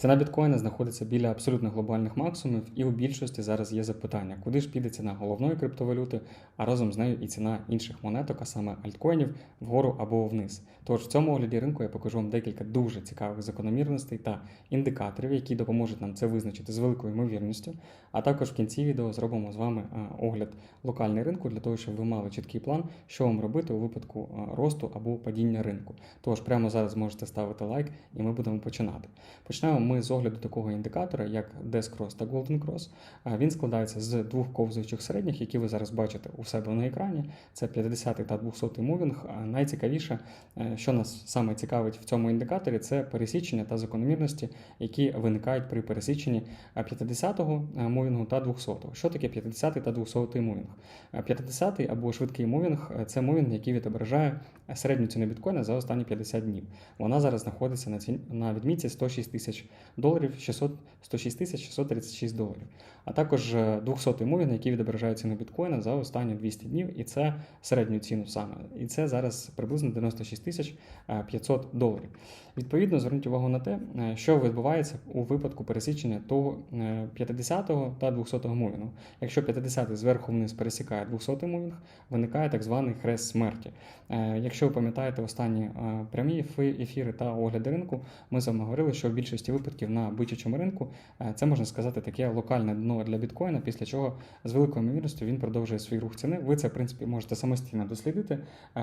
Ціна біткоїна знаходиться біля абсолютно глобальних максимумів, і у більшості зараз є запитання, куди ж піде ціна головної криптовалюти, а разом з нею і ціна інших монеток, а саме альткоїнів, вгору або вниз. Тож в цьому огляді ринку я покажу вам декілька дуже цікавих закономірностей та індикаторів, які допоможуть нам це визначити з великою ймовірністю. А також в кінці відео зробимо з вами огляд локальний ринку для того, щоб ви мали чіткий план, що вам робити у випадку росту або падіння ринку. Тож прямо зараз можете ставити лайк, і ми будемо починати. Почнемо ми з огляду такого індикатора, як Desk Cross та Golden Cross. Він складається з двох ковзуючих середніх, які ви зараз бачите у себе на екрані. Це 50 та 200 мувінг. Найцікавіше, е, що нас саме цікавить в цьому індикаторі, це пересічення та закономірності, які виникають при пересіченні 50-го мувінгу та 200-го. Що таке 50 та 200 мувінг? 50 або швидкий мувінг – це мувінг, який відображає середню ціну біткоїна за останні 50 днів. Вона зараз знаходиться на ці на відмітці 106 тисяч доларів, 600, 106 тисяч 636 доларів. А також 200 мувін, які відображають ціну біткоїна за останні 200 днів, і це середню ціну саме. І це зараз приблизно 96 тисяч 500 доларів. Відповідно, зверніть увагу на те, що відбувається у випадку пересічення того 50-го та 200-го мувінгу. Якщо 50-й зверху вниз пересікає 200-й мувінг, виникає так званий хрест смерті. Якщо ви пам'ятаєте останні прямі ефіри та огляди ринку, ми з вами говорили, що в більшості випадків на бичачому ринку це можна сказати таке локальне дно для біткоїна, після чого з великою ймовірністю він продовжує свій рух ціни. Ви це в принципі можете самостійно дослідити,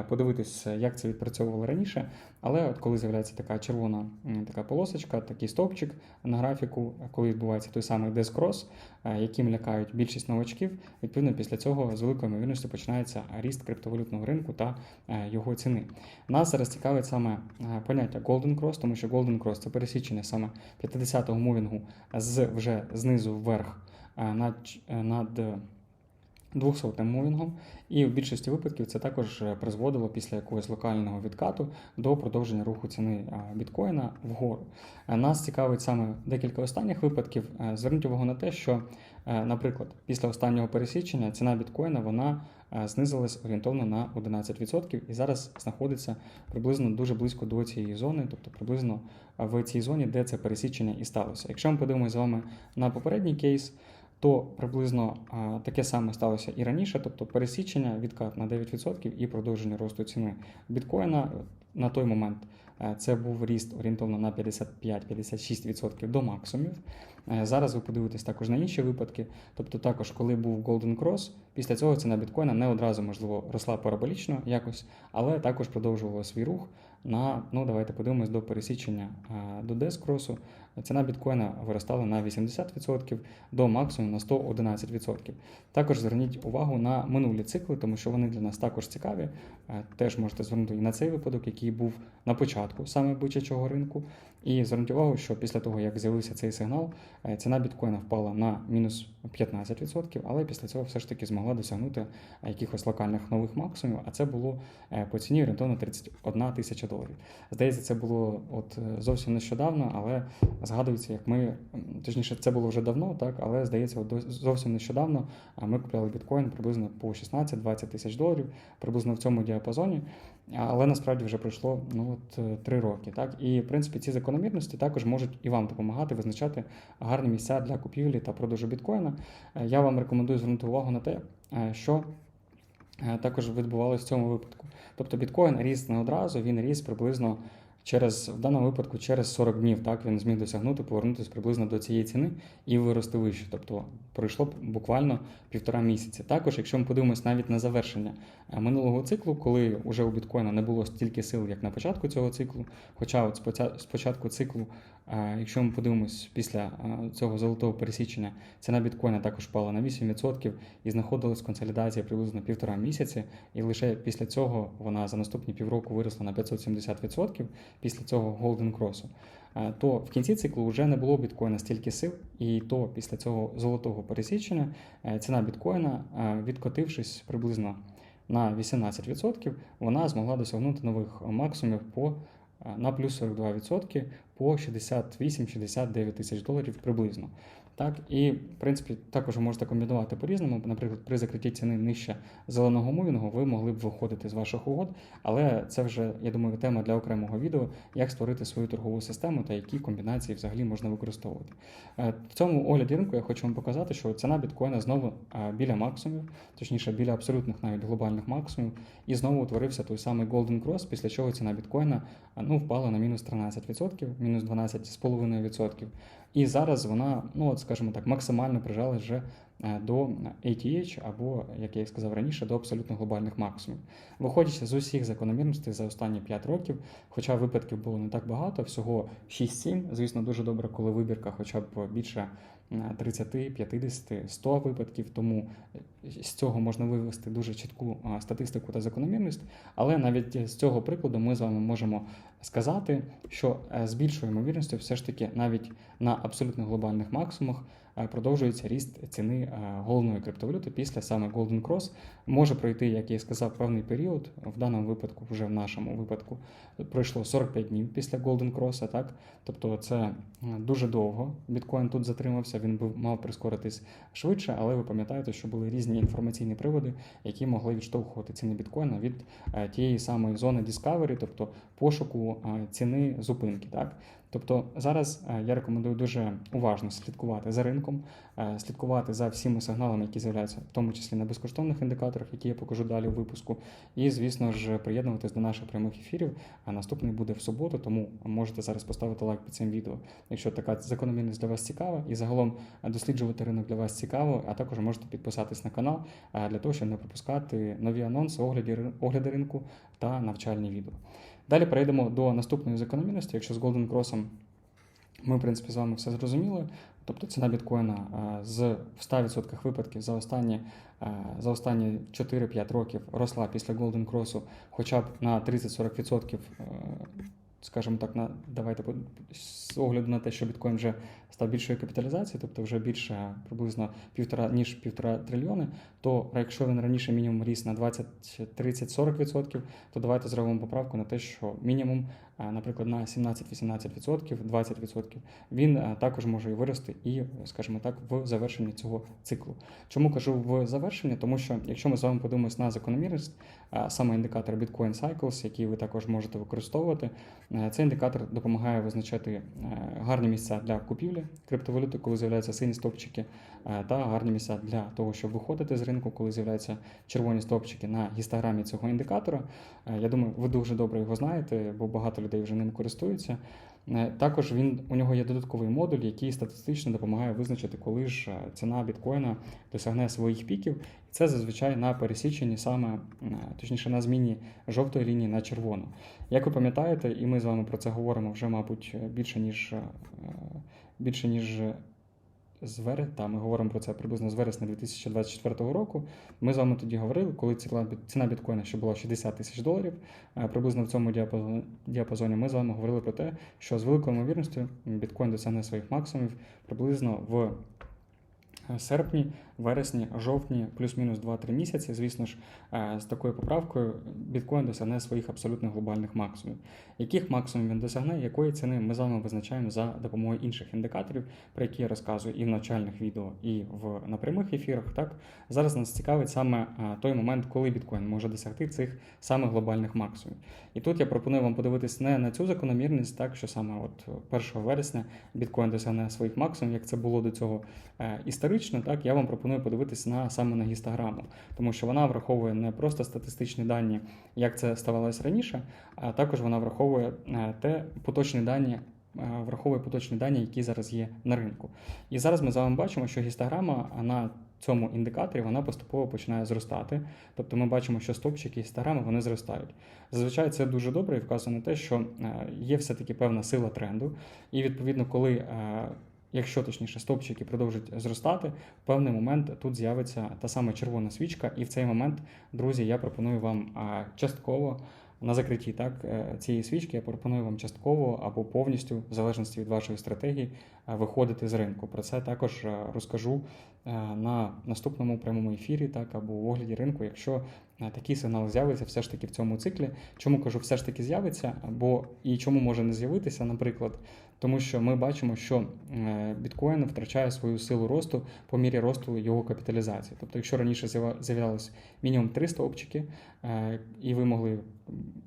подивитися, як це відпрацьовувало раніше. Але от коли з'являється така червона така полосочка, такий стовпчик на графіку, коли відбувається той самий дескрос, яким лякають більшість новачків, відповідно після цього з великою ймовірністю починається ріст криптовалютного ринку та його ціни. Нас зараз цікавить саме поняття Golden Cross, тому що Golden Cross – це пересічення саме 50-го мувінгу з вже знизу вверх над над 200 мувінгом, і в більшості випадків це також призводило після якогось локального відкату до продовження руху ціни біткоїна вгору. Нас цікавить саме декілька останніх випадків. Зверніть увагу на те, що, наприклад, після останнього пересічення ціна біткоїна вона знизилась орієнтовно на 11% і зараз знаходиться приблизно дуже близько до цієї зони, тобто приблизно в цій зоні, де це пересічення і сталося. Якщо ми подивимося з вами на попередній кейс то приблизно а, таке саме сталося і раніше, тобто пересічення, відкат на 9% і продовження росту ціни біткоїна на той момент. Це був ріст орієнтовно на 55-56% до максимумів. Зараз ви подивитесь також на інші випадки. Тобто, також, коли був Golden Cross, після цього ціна біткоїна не одразу, можливо, росла параболічно якось, але також продовжувала свій рух на, ну давайте подивимось до пересічення до Дескросу. Ціна біткоїна виростала на 80% до максимуму на 111%. Також зверніть увагу на минулі цикли, тому що вони для нас також цікаві. Теж можете звернути і на цей випадок, який був на початку саме бичачого ринку. І зверніть увагу, що після того, як з'явився цей сигнал, ціна біткоїна впала на мінус 15%, але після цього все ж таки змогла досягнути якихось локальних нових максимумів, а це було по ціні орієнтовно 31 тисяча доларів. Здається, це було от зовсім нещодавно, але згадується, як ми, точніше, це було вже давно, так, але здається, от зовсім нещодавно ми купляли біткоін приблизно по 16-20 тисяч доларів, приблизно в цьому діапазоні. Але насправді вже пройшло ну, от, 3 роки. Так? І в принципі ці закономірності також можуть і вам допомагати визначати гарні місця для купівлі та продажу біткоїна. Я вам рекомендую звернути увагу на те, що також відбувалося в цьому випадку. Тобто біткоін ріс не одразу, він ріс приблизно через в даному випадку через 40 днів. Так він зміг досягнути, повернутися приблизно до цієї ціни і вирости вище. Тобто пройшло буквально півтора місяці. Також, якщо ми подивимось навіть на завершення минулого циклу, коли вже у біткоїна не було стільки сил, як на початку цього циклу. Хоча от з початку циклу, якщо ми подивимось після цього золотого пересічення, ціна біткоїна також впала на 8% і знаходилась в консолідації приблизно півтора місяці, і лише після цього вона за наступні півроку виросла на 570% після цього Golden Cross, то в кінці циклу вже не було біткоїна стільки сил, і то після цього золотого пересічення ціна біткоїна, відкотившись приблизно на 18%, вона змогла досягнути нових максимумів по на плюс 42% по 68-69 тисяч доларів приблизно. Так, і в принципі також ви можете комбінувати по-різному. Наприклад, при закритті ціни нижче зеленого мувінгу ви могли б виходити з ваших угод, але це вже, я думаю, тема для окремого відео, як створити свою торгову систему та які комбінації взагалі можна використовувати. Е, В цьому огляді ринку я хочу вам показати, що ціна біткоїна знову е, біля максимумів, точніше біля абсолютних навіть глобальних максимумів, і знову утворився той самий Golden Cross, після чого ціна біткоїна е, ну, впала на мінус 13%, мінус 12,5%. І зараз вона, ну от скажімо так, максимально прижалась вже е, до ATH або, як я і сказав раніше, до абсолютно глобальних максимумів. Виходячи з усіх закономірностей за останні 5 років, хоча випадків було не так багато, всього 6-7. Звісно, дуже добре, коли вибірка хоча б більше 30, 50, 100 випадків, тому з цього можна вивести дуже чітку е, статистику та закономірність. Але навіть з цього прикладу ми з вами можемо сказати, що е, з більшою ймовірністю все ж таки навіть на абсолютно глобальних максимумах е, продовжується ріст ціни е, головної криптовалюти після саме Golden Cross. Може пройти, як я сказав, певний період. В даному випадку, вже в нашому випадку, пройшло 45 днів після Golden Cross, так? Тобто це е, дуже довго. Біткоін тут затримався, він був мав прискоритись швидше, але ви пам'ятаєте, що були різні інформаційні приводи, які могли відштовхувати ціни біткоїна від е, тієї самої зони Discovery, тобто пошуку е, ціни зупинки. Так? Тобто зараз е, я рекомендую дуже уважно слідкувати за ринком, е, слідкувати за всіма сигналами, які з'являються, в тому числі на безкоштовних індикаторах, які я покажу далі у випуску. І, звісно ж, приєднуватись до наших прямих ефірів. А наступний буде в суботу, тому можете зараз поставити лайк під цим відео, якщо така закономірність для вас цікава, і загалом е, досліджувати ринок для вас цікаво, а також можете підписатись на канал для того, щоб не пропускати нові анонси, огляди, огляди ринку та навчальні відео. Далі перейдемо до наступної закономірності. Якщо з Golden Cross ми, в принципі, з вами все зрозуміли. Тобто ціна біткоїна е, з в 100% випадків за останні, е, за останні 4-5 років росла після Golden Cross хоча б на 30-40%, е, скажімо так, на давайте з огляду на те, що біткоін вже став більшою капіталізацією, тобто вже більше приблизно півтора ніж півтора трильйони, то якщо він раніше мінімум ріс на 20, 30, 40%, то давайте зробимо поправку на те, що мінімум, е, наприклад, на 17-18%, 20% він е, також може і вирости, і, скажімо так, в завершенні цього циклу. Чому кажу в завершенні? Тому що якщо ми з вами подивимось на закономірність, е, саме індикатор Bitcoin Cycles, який ви також можете використовувати, е, цей індикатор допомагає визначати е, гарні місця для купівлі криптовалюти, коли з'являються сині стопчики, е, та гарні місця для того, щоб виходити з ринку, коли з'являються червоні стопчики на гістограмі цього індикатора. Е, Я думаю, ви дуже добре його знаєте, бо багато людей вже ним користуються. Е, Також він у нього є додатковий модуль, який статистично допомагає визначити, коли ж е, ціна біткоїна досягне своїх піків. І це зазвичай на пересіченні саме, точніше, на зміні жовтої лінії на червону. Як ви пам'ятаєте, і ми з вами про це говоримо вже, мабуть, більше ніж більше ніж з вересня, та ми говоримо про це приблизно з вересня 2024 року. Ми з вами тоді говорили, коли ціна біткоїна ще була 60 тисяч доларів, е, приблизно в цьому діапазоні, діапазоні ми з вами говорили про те, що з великою ймовірністю біткоін досягне своїх максимумів приблизно в е, серпні, вересні, жовтні, плюс-мінус 2-3 місяці. Звісно ж, е, з такою поправкою біткоін досягне своїх абсолютно глобальних максимумів. Яких максимумів він досягне, якої ціни ми з вами визначаємо за допомогою інших індикаторів, про які я розказую і в навчальних відео, і в на прямих ефірах. Так зараз нас цікавить саме е, той момент, коли біткоін може досягти цих саме глобальних максимумів. І тут я пропоную вам подивитись не на цю закономірність, так що саме от 1 вересня біткоін досягне своїх максимумів, як це було до цього е, історично. Так я вам пропоную подивитись на саме на гістограму, тому що вона враховує не просто статистичні дані, як це ставалось раніше, а також вона враховує е, те поточні дані. е, Враховує поточні дані, які зараз є на ринку. І зараз ми з вами бачимо, що гістограма на цьому індикаторі вона поступово починає зростати. Тобто ми бачимо, що стопчики гістограми вони зростають. Зазвичай це дуже добре і вказує на те, що е, є все-таки певна сила тренду. І відповідно, коли Якщо точніше стовпчики продовжують зростати, в певний момент тут з'явиться та сама червона свічка, і в цей момент, друзі, я пропоную вам частково на закритті так, е, цієї свічки, я пропоную вам частково або повністю, в залежності від вашої стратегії, е, виходити з ринку. Про це також е, розкажу на наступному прямому ефірі, так або в огляді ринку, якщо такий сигнал з'явиться все ж таки в цьому циклі. Чому кажу, все ж таки з'явиться, бо і чому може не з'явитися, наприклад. Тому що ми бачимо, що е, біткоін втрачає свою силу росту по мірі росту його капіталізації. Тобто, якщо раніше з'являлось мінімум три стовпчики, е, і ви могли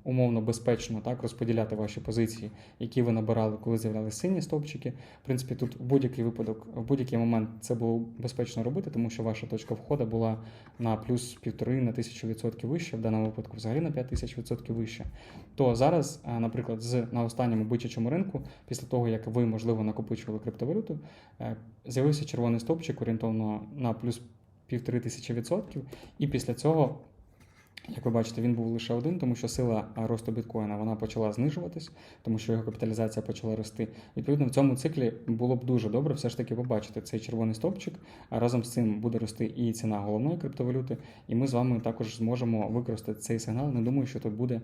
умовно безпечно так розподіляти ваші позиції, які ви набирали, коли з'являлися сині стовпчики. В принципі, тут в будь-який випадок, в будь-який момент це було безпечно робити, тому що ваша точка входу була на плюс півтори на тисячу відсотків вище, в даному випадку взагалі на 5 тисяч відсотків вище. То зараз, е, наприклад, з на останньому бичачому ринку, після того як ви можливо накопичували криптовалюту, е, з'явився червоний стовпчик орієнтовно на плюс півтори тисячі відсотків, і після цього. Як ви бачите, він був лише один, тому що сила росту біткоїна вона почала знижуватись, тому що його капіталізація почала рости. Відповідно, в цьому циклі було б дуже добре все ж таки побачити цей червоний стовпчик. Разом з цим буде рости і ціна головної криптовалюти, і ми з вами також зможемо використати цей сигнал. Не думаю, що тут буде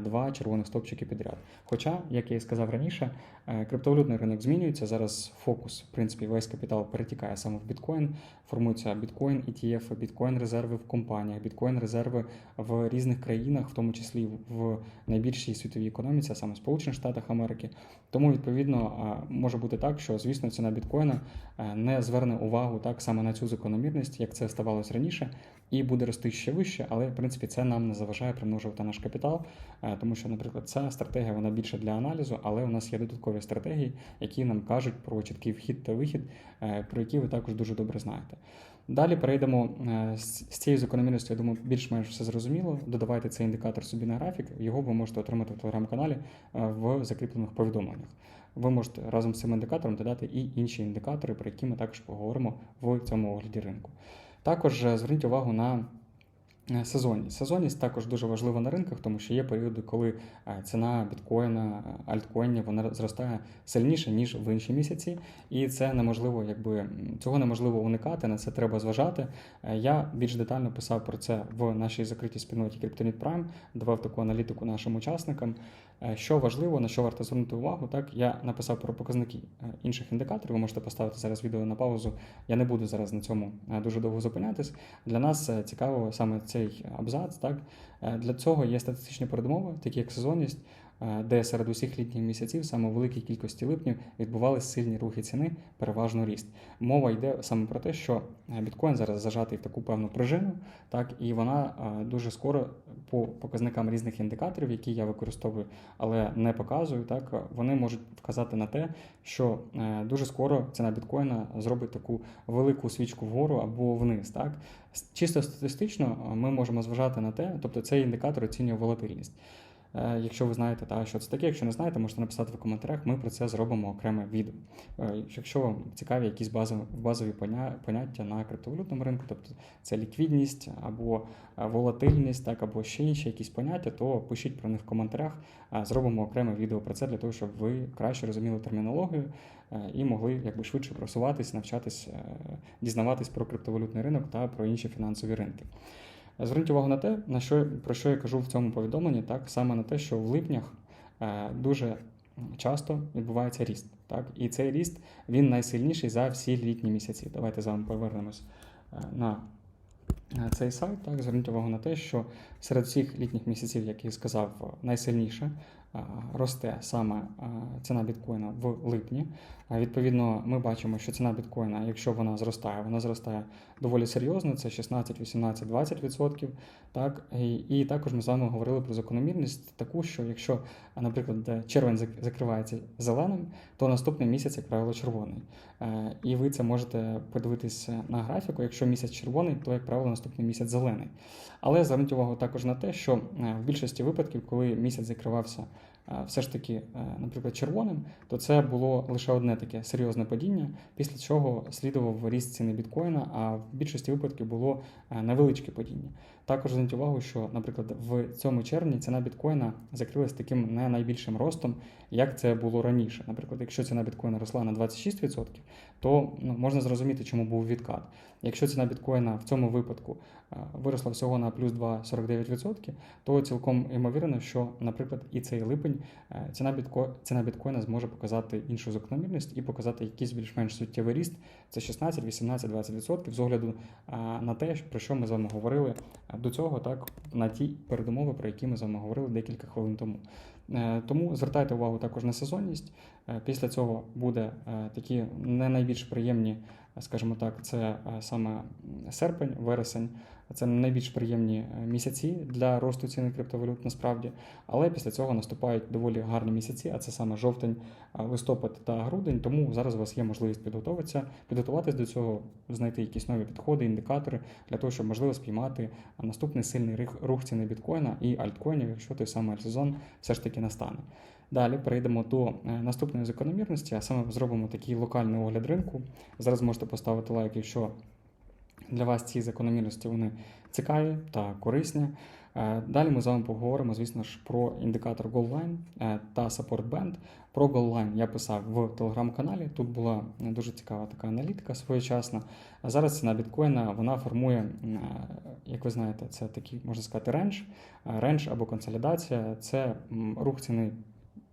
два червоних стовпчики підряд. Хоча, як я і сказав раніше, е, криптовалютний ринок змінюється. Зараз фокус, в принципі, весь капітал перетікає саме в біткоін. Формуються біткоін, ETF, біткоін резерви в компаніях, біткоін резерви в різних країнах, в тому числі в найбільшій світовій економіці, а саме Сполучених Штатах Америки. Тому відповідно може бути так, що звісно ціна біткоїна е, не зверне увагу так саме на цю закономірність, як це ставалось раніше, і буде рости ще вище, але в принципі це нам не заважає примножувати наш капітал, е, тому що, наприклад, ця стратегія вона більше для аналізу, але у нас є додаткові стратегії, які нам кажуть про чіткий вхід та вихід, е, про які ви також дуже добре знаєте. Далі перейдемо е, з цією закономірністю, я думаю, більш-менш все зрозуміло. Додавайте цей індикатор собі на графік, його ви можете отримати в телеграм-каналі е, в закріплених повідомленнях. Ви можете разом з цим індикатором додати і інші індикатори, про які ми також поговоримо в цьому огляді ринку. Також е, зверніть увагу на сезонність. Сезонність також дуже важлива на ринках, тому що є періоди, коли е, ціна біткоїна, е, альткоїнів вона зростає сильніше, ніж в інші місяці, і це неможливо, якби цього неможливо уникати, на це треба зважати. Е, Я більш детально писав про це в нашій закритій спільноті Cryptonet Prime, давав таку аналітику нашим учасникам. Е, Що важливо, на що варто звернути увагу, так я написав про показники е, інших індикаторів. Ви можете поставити зараз відео на паузу. Я не буду зараз на цьому е, дуже довго зупинятись. Для нас цікаво саме цей абзац. Так для цього є статистичні передумови, такі як сезонність, де серед усіх літніх місяців саме у великій кількості липнів відбувалися сильні рухи ціни, переважно ріст. Мова йде саме про те, що е, біткоін зараз зажатий в таку певну пружину, так і вона е, дуже скоро по показникам різних індикаторів, які я використовую, але не показую, так е, вони можуть вказати на те, що е, дуже скоро ціна біткоїна зробить таку велику свічку вгору або вниз. Так чисто статистично е, ми можемо зважати на те, тобто цей індикатор оцінює волатильність. Е, Якщо ви знаєте, та, що це таке, якщо не знаєте, можете написати в коментарях, ми про це зробимо окреме відео. Е, Якщо вам цікаві якісь базові, базові поняття на криптовалютному ринку, тобто це ліквідність або е, волатильність, так, або ще інші якісь поняття, то пишіть про них в коментарях, зробимо окреме відео про це для того, щоб ви краще розуміли термінологію і могли якби швидше просуватись, навчатись, дізнаватись про криптовалютний ринок та про інші фінансові ринки. Зверніть увагу на те, на що про що я кажу в цьому повідомленні, так саме на те, що в липнях е, дуже часто відбувається ріст. Так, і цей ріст він найсильніший за всі літні місяці. Давайте з вами повернемось е, на цей сайт. Так, зверніть увагу на те, що серед всіх літніх місяців, як я сказав, найсильніше росте саме ціна біткоїна в липні. Відповідно, ми бачимо, що ціна біткоїна, якщо вона зростає, вона зростає доволі серйозно, це 16, 18, 20%. Так? І, і також ми з вами говорили про закономірність таку, що якщо, наприклад, червень зак- закривається зеленим, то наступний місяць, як правило, червоний. Е, І ви це можете подивитися на графіку. Якщо місяць червоний, то, як правило, наступний місяць зелений. Але зверніть увагу також на те, що е, в більшості випадків, коли місяць закривався все ж таки, е, наприклад, червоним, то це було лише одне таке серйозне падіння, після чого слідував ріст ціни біткоїна, а в більшості випадків було е, невеличке падіння. Також зверніть увагу, що, наприклад, в цьому червні ціна біткоїна закрилась таким не найбільшим ростом, як це було раніше. Наприклад, якщо ціна біткоїна росла на 26%, то ну, можна зрозуміти, чому був відкат. Якщо ціна біткоїна в цьому випадку е, виросла всього на плюс 2,49%, то цілком ймовірно, що, наприклад, і цей липень е, ціна, бітко... ціна біткоїна зможе показати іншу закономірність і показати якийсь більш-менш суттєвий ріст. Це 16, 18, 20% з огляду е, на те, про що ми з вами говорили до цього, так на ті передумови, про які ми з вами говорили декілька хвилин тому. Е, Тому звертайте увагу також на сезонність. Е, Після цього буде е, такі не найбільш приємні, скажімо так, це е, саме серпень, вересень. Це найбільш приємні е, місяці для росту ціни криптовалют насправді. Але після цього наступають доволі гарні місяці, а це саме жовтень, е, листопад та грудень. Тому зараз у вас є можливість підготуватися, підготуватись до цього, знайти якісь нові підходи, індикатори для того, щоб можливо спіймати наступний сильний рух ціни біткоїна і альткоїнів, якщо той самий сезон все ж таки настане. Далі перейдемо до е, наступної закономірності, а саме зробимо такий локальний огляд ринку. Зараз можете поставити лайк, якщо для вас ці закономірності вони цікаві та корисні. Е, Далі ми з вами поговоримо, звісно ж, про індикатор Goldline е, та Support Band. Про Goldline я писав в телеграм-каналі. Тут була дуже цікава така аналітика своєчасна. А зараз ціна біткоїна вона формує, як ви знаєте, це такий, можна сказати, рендж. Рендж або консолідація це рух ціни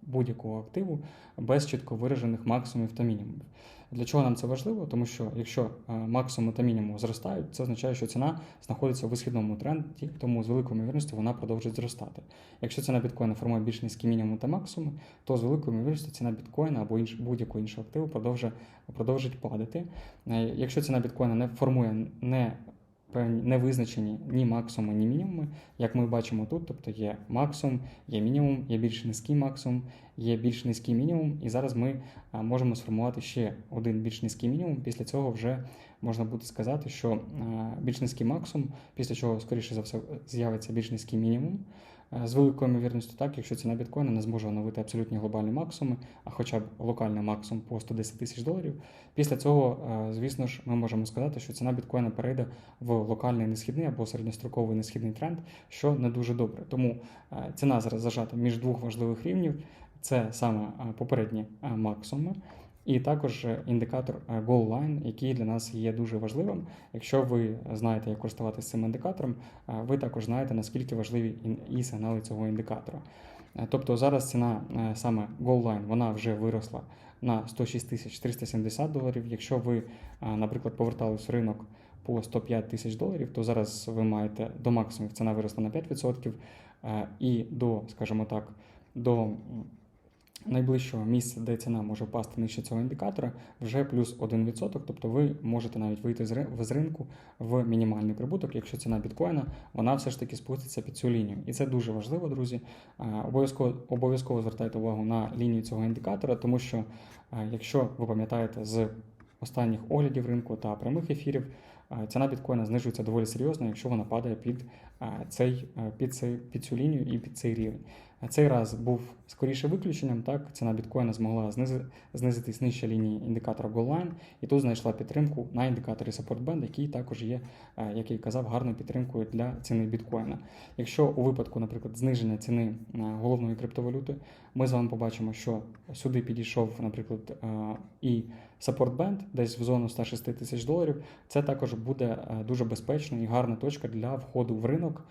будь-якого активу без чітко виражених максимумів та мінімумів. Для чого нам це важливо? Тому що якщо е, максимум та мінімум зростають, це означає, що ціна знаходиться в висхідному тренді, тому з великою ймовірністю вона продовжить зростати. Якщо ціна біткоїна формує більш низькі мінімум та максимуми, то з великою ймовірністю ціна біткоїна або інш, будь-якого іншого активу продовжить, продовжить падати. Е, Якщо ціна біткоїна не формує не певні невизначені ні максимуми, ні мінімуми, як ми бачимо тут, тобто є максимум, є мінімум, є більш низький максимум, є більш низький мінімум, і зараз ми можемо сформувати ще один більш низький мінімум. Після цього вже можна буде сказати, що більш низький максимум, після чого, скоріше за все, з'явиться більш низький мінімум. Е, З великою ймовірністю так, якщо ціна біткоїна не зможе оновити абсолютні глобальні максимуми, а хоча б локальний максимум по 110 тисяч доларів. Після цього, е, звісно ж, ми можемо сказати, що ціна біткоїна перейде в локальний несхідний або середньостроковий несхідний тренд, що не дуже добре. Тому е, ціна зараз зажата між двох важливих рівнів. Це саме попередні максимуми. І також індикатор е, Goal Line, який для нас є дуже важливим. Якщо ви знаєте, як користуватися цим індикатором, е, ви також знаєте, наскільки важливі і сигнали цього індикатора. Е, Тобто зараз ціна саме Goal Line, вона вже виросла на 106 тисяч 370 доларів. Якщо ви, наприклад, повертались в ринок по 105 тисяч доларів, то зараз ви маєте до максимумів ціна виросла на 5% е, і до, скажімо так, до найближчого місця, де ціна може впасти нижче цього індикатора, вже плюс 1%. Тобто ви можете навіть вийти з ри- з ринку в мінімальний прибуток, якщо ціна біткоїна вона все ж таки спуститься під цю лінію. І це дуже важливо, друзі. Обов'язково обов'язково звертайте увагу на лінію цього індикатора, тому що якщо ви пам'ятаєте з останніх оглядів ринку та прямих ефірів, ціна біткоїна знижується доволі серйозно, якщо вона падає під цей під цей під цю лінію і під цей рівень. Цей раз був скоріше виключенням. Так, ціна біткоїна змогла знизи- знизитись нижче лінії індикатора Goldline, і тут знайшла підтримку на індикаторі Support який також є, е, як я казав, гарною підтримкою для ціни біткоїна. Якщо у випадку, наприклад, зниження ціни головної криптовалюти, ми з вами побачимо, що сюди підійшов, наприклад, е, і Support десь в зону 106 тисяч доларів. Це також буде е, дуже безпечна і гарна точка для входу в ринок,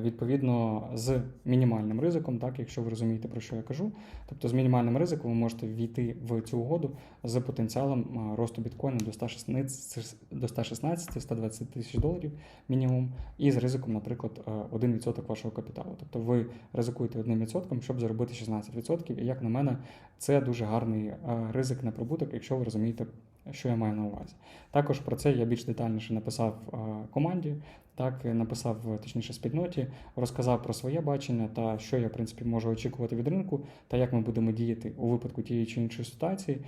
відповідно з мінімальним ризиком, так якщо ви розумієте про що я кажу. Тобто з мінімальним ризиком ви можете війти в цю угоду з потенціалом е, росту біткоїна до 116 до 116-120 тисяч доларів мінімум, і з ризиком, наприклад, е, 1% вашого капіталу. Тобто ви ризикуєте 1%, щоб заробити 16%. І як на мене, це дуже гарний е, ризик на прибуток, якщо ви розумієте, що я маю на увазі. Також про це я більш детальніше написав е, команді. Так, е, написав е, точніше спільноті, розказав про своє бачення та що я в принципі можу очікувати від ринку, та як ми будемо діяти у випадку тієї чи іншої ситуації.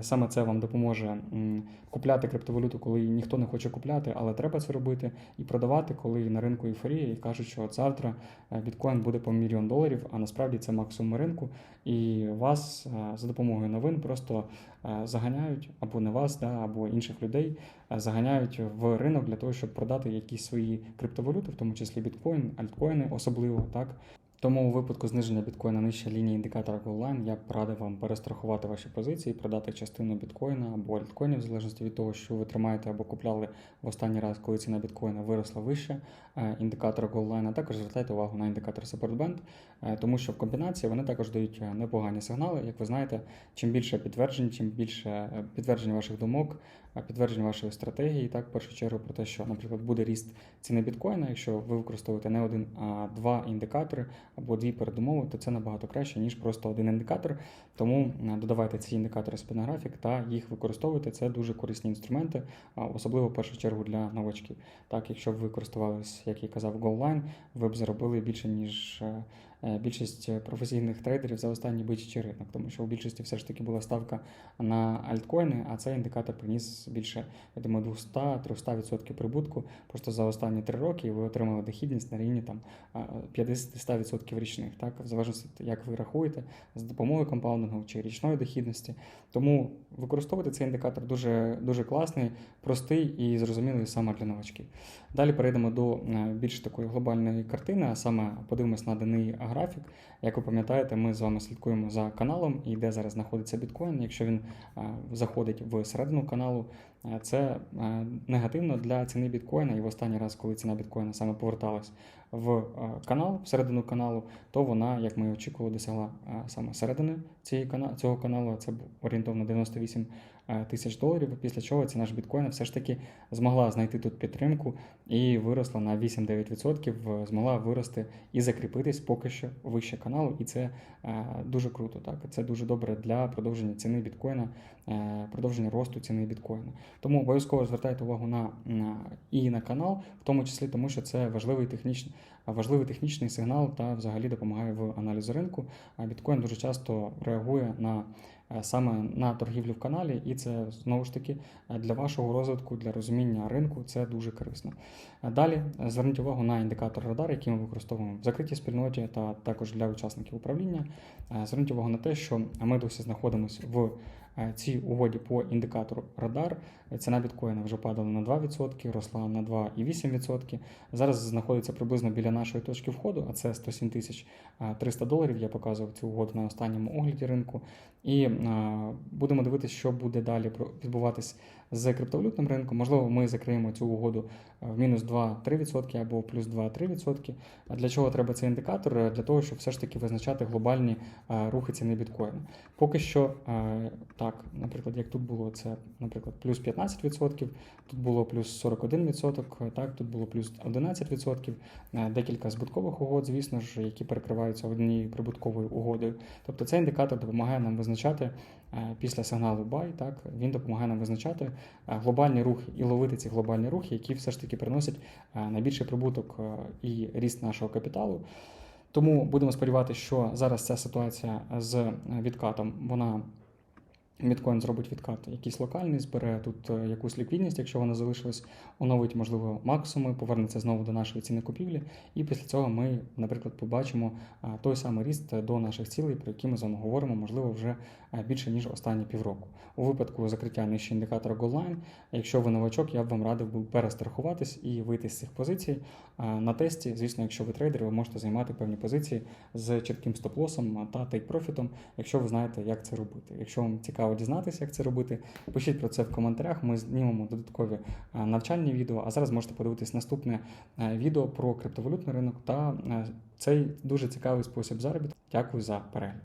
Саме це вам допоможе купляти криптовалюту, коли ніхто не хоче купляти, але треба це робити, і продавати, коли на ринку ейфорія і кажуть, що от завтра біткоін буде по мільйон доларів, а насправді це максимум ринку. І вас за допомогою новин просто заганяють або не вас, да, або інших людей е, заганяють в ринок для того, щоб продати якісь свої криптовалюти, в тому числі біткоін, альткоїни, особливо так. Тому у випадку зниження біткоїна нижче лінії індикатора Goldline я б радив вам перестрахувати ваші позиції, продати частину біткоїна або альткоїнів, в залежності від того, що ви тримаєте або купляли в останній раз, коли ціна біткоїна виросла вище е, індикатора Goldline. А Також звертайте увагу на індикатор Support Band, е, тому що в комбінації вони також дають е, непогані сигнали. Як ви знаєте, чим більше підтверджень, чим більше підтверджень ваших думок, підтверджень вашої стратегії, так в першу чергу про те, що, наприклад, буде ріст ціни біткоїна, якщо ви використовуєте не один, а два індикатори або дві передумови, то це набагато краще, ніж просто один індикатор. Тому е, додавайте ці індикатори спінографік та їх використовуйте. Це дуже корисні інструменти, особливо в першу чергу для новачків. Так, якщо ви користувалися, як я казав, GoLine, ви б заробили більше, ніж е, більшість професійних трейдерів за останній бичачий ринок, тому що у більшості все ж таки була ставка на альткоїни, а цей індикатор приніс більше, я думаю, 200-300% прибутку просто за останні три роки, і ви отримали дохідність на рівні там 50-100% річних, так, в залежності, як ви рахуєте, з допомогою компаундингу чи річної дохідності. Тому використовувати цей індикатор дуже, дуже класний, простий і зрозумілий саме для новачків. Далі перейдемо до е, більш такої глобальної картини, а саме подивимось на даний графік. Як ви пам'ятаєте, ми з вами слідкуємо за каналом і де зараз знаходиться біткоін. Якщо він е, заходить в середину каналу, е, це негативно для ціни біткоїна. І в останній раз, коли ціна біткоїна саме поверталась в канал, всередину каналу, то вона, як ми очікували, досягла саме середини цього каналу. Це орієнтовно 98 тисяч доларів. Після чого ціна ж біткоїна все ж таки змогла знайти тут підтримку і виросла на 8-9%, змогла вирости і закріпитись поки що вище каналу, і це дуже круто. Так, це дуже добре для продовження ціни біткоїна, продовження росту ціни біткоїна. Тому обов'язково звертайте увагу на, на і на канал, в тому числі тому, що це важливий технічний. Важливий технічний сигнал та взагалі допомагає в аналізу ринку. А біткоін дуже часто реагує на саме на торгівлю в каналі, і це знову ж таки для вашого розвитку, для розуміння ринку це дуже корисно. Далі зверніть увагу на індикатор радар, який ми використовуємо в закритій спільноті та також для учасників управління. Зверніть увагу на те, що ми досі знаходимося в цій угоді по індикатору радар. Ціна біткоїна вже падала на 2%, росла на 2,8%. Зараз знаходиться приблизно біля нашої точки входу, а це 107 тисяч 300 доларів. Я показував цю угоду на останньому огляді ринку. І будемо дивитися, що буде далі відбуватись з криптовалютним ринком. Можливо, ми закриємо цю угоду в мінус 2-3% або плюс 2-3%. А для чого треба цей індикатор? Для того, щоб все ж таки визначати глобальні рухи ціни біткоїна. Поки що, так, наприклад, як тут було це, наприклад, плюс 15%, тут було плюс 41%, так, тут було плюс 11%, декілька збуткових угод, звісно ж, які перекриваються однією прибутковою угодою. Тобто цей індикатор допомагає нам визначати після сигналу buy, так, він допомагає нам визначати глобальні рухи і ловити ці глобальні рухи, які все ж таки приносять найбільший прибуток і ріст нашого капіталу. Тому будемо сподіватися, що зараз ця ситуація з відкатом вона. Біткоін зробить відкат якийсь локальний, збере тут е, якусь ліквідність, якщо вона залишилась, оновить, можливо, максимуми, повернеться знову до нашої ціни купівлі, і після цього ми, наприклад, побачимо той самий ріст до наших цілей, про які ми з вами говоримо, можливо, вже більше ніж останні півроку. У випадку закриття нижче індикатора GoLine, якщо ви новачок, я б вам радив був перестрахуватись і вийти з цих позицій. На тесті, звісно, якщо ви трейдер, ви можете займати певні позиції з чітким стоп-лосом та тейк-профітом, якщо ви знаєте, як це робити. Якщо вам цікаво дізнатися, як це робити, пишіть про це в коментарях. Ми знімемо додаткові навчальні відео. А зараз можете подивитись наступне відео про криптовалютний ринок та цей дуже цікавий спосіб заробітку. Дякую за перегляд.